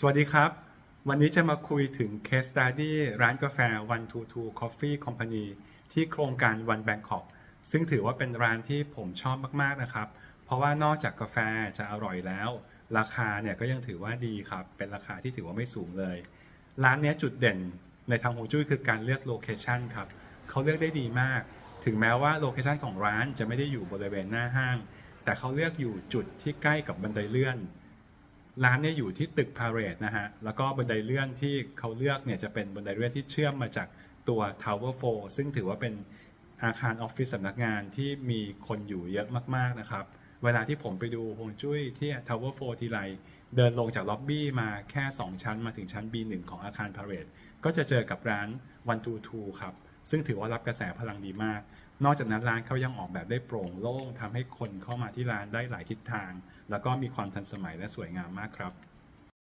สวัสดีครับ วันนี้จะมาคุยถึง case study ร้านกาแฟ 122 Coffee Company ที่โครงการ One Bangkok ซึ่งถือว่าเป็นร้านที่ผมชอบมากๆนะครับ เพราะว่านอกจากกาแฟจะอร่อยแล้ว ราคาเนี่ยก็ยังถือว่าดีครับ เป็นราคาที่ถือว่าไม่สูงเลย ร้านนี้จุดเด่นในทางฮวงจุ้ยคือการเลือกโลเคชันครับเขาเลือกได้ดีมาก ถึงแม้ว่าโลเคชันของร้านจะไม่ได้อยู่บริเวณหน้าห้าง แต่เขาเลือกอยู่จุดที่ใกล้กับบันไดเลื่อน ร้านเนี่ยอยู่ที่ตึกพาเรตนะฮะ แล้วก็บันไดเลื่อนที่เขาเลือกเนี่ยจะเป็นบันไดเลื่อนที่เชื่อมมาจากตัว Tower 4ซึ่งถือว่าเป็นอาคารออฟฟิศสำนักงานที่มีคนอยู่เยอะมากๆนะครับ เวลาที่ผมไปดูฮวงจุ้ยที่ Tower 4ทีไรเดินลงจากล็อบบี้มาแค่ 2 ชั้นมาถึงชั้น B1 ของอาคารพาเรตก็จะเจอกับร้าน122ครับ ซึ่งถือว่ารับกระแสพลังดีมาก นอกจากนั้นร้านเขายังออกแบบได้โปร่งโล่งทำให้คนเข้ามาที่ร้านได้หลายทิศทาง แล้วก็มีความทันสมัยและสวยงามมากครับ